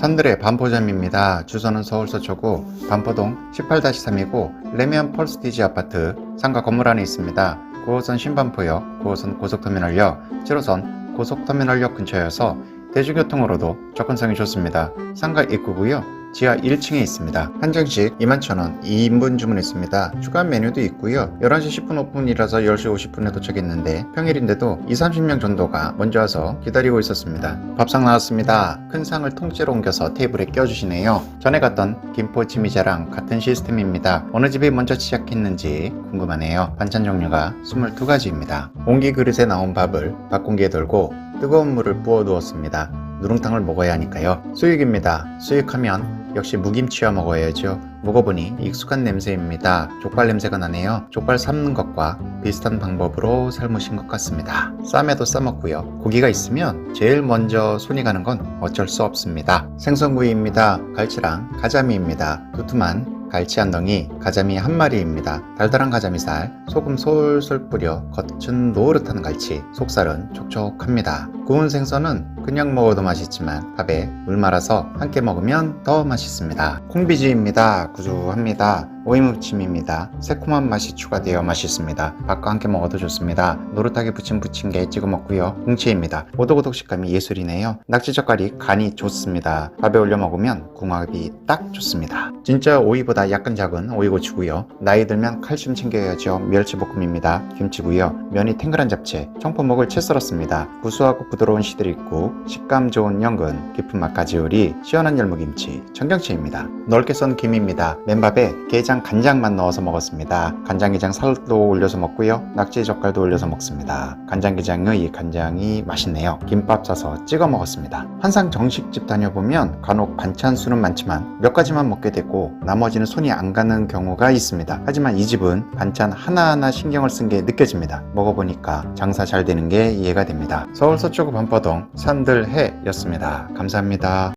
산들의 반포점입니다. 주소는 서울 서초구 반포동 18-3이고 레미안 펄스티지 아파트 상가 건물 안에 있습니다. 9호선 신반포역, 9호선 고속터미널역, 7호선 고속터미널역 근처여서 대중교통으로도 접근성이 좋습니다. 상가 입구고요. 지하 1층에 있습니다. 한정식 21,000원 2인분 주문했습니다. 추가 메뉴도 있고요. 11시 10분 오픈이라서 10시 50분에 도착했는데 평일인데도 2, 30명 정도가 먼저 와서 기다리고 있었습니다. 밥상 나왔습니다. 큰 상을 통째로 옮겨서 테이블에 껴주시네요. 전에 갔던 김포 지미자랑 같은 시스템입니다. 어느 집이 먼저 시작했는지 궁금하네요. 반찬 종류가 22가지입니다. 옹기 그릇에 나온 밥을 밥 공기에 돌고 뜨거운 물을 부어 두었습니다. 누룽탕을 먹어야 하니까요. 수육입니다. 수육하면 역시 무김치와 먹어야죠. 먹어보니 익숙한 냄새입니다. 족발 냄새가 나네요. 족발 삶는 것과 비슷한 방법으로 삶으신 것 같습니다. 쌈에도 싸먹고요. 고기가 있으면 제일 먼저 손이 가는 건 어쩔 수 없습니다. 생선구이입니다. 갈치랑 가자미입니다. 두툼한 갈치 한 덩이, 가자미 한 마리입니다. 달달한 가자미살, 소금 솔솔 뿌려 겉은 노릇한 갈치, 속살은 촉촉합니다. 구운 생선은 그냥 먹어도 맛있지만 밥에 물 말아서 함께 먹으면 더 맛있습니다. 콩비지입니다. 구수합니다. 오이무침입니다. 새콤한 맛이 추가되어 맛있습니다. 밥과 함께 먹어도 좋습니다. 노릇하게 부침 부침개 찍어 먹고요. 웅치입니다. 오독오독 식감이 예술이네요. 낙지 젓갈이 간이 좋습니다. 밥에 올려 먹으면 궁합이 딱 좋습니다. 진짜 오이보다 약간 작은 오이고추고요. 나이 들면 칼슘 챙겨야죠. 멸치볶음입니다. 김치고요. 면이 탱글한 잡채, 청포 먹을 채 썰었습니다. 구수하고 부드 러운 시들이 있고 식감 좋은 연근, 깊은 맛 가지오리, 시원한 열무김치, 청경채입니다. 넓게 썬 김입니다. 맨밥에 게장 간장만 넣어서 먹었습니다. 간장게장 살도 올려서 먹고요. 낙지 젓갈도 올려서 먹습니다. 간장게장의 간장이 맛있네요. 김밥 싸서 찍어 먹었습니다. 한상 정식집 다녀보면 간혹 반찬 수는 많지만 몇 가지만 먹게 되고 나머지는 손이 안 가는 경우가 있습니다. 하지만 이 집은 반찬 하나하나 신경을 쓴 게 느껴집니다. 먹어보니까 장사 잘 되는 게 이해가 됩니다. 서울 서초구 반포동 산들해였습니다. 감사합니다.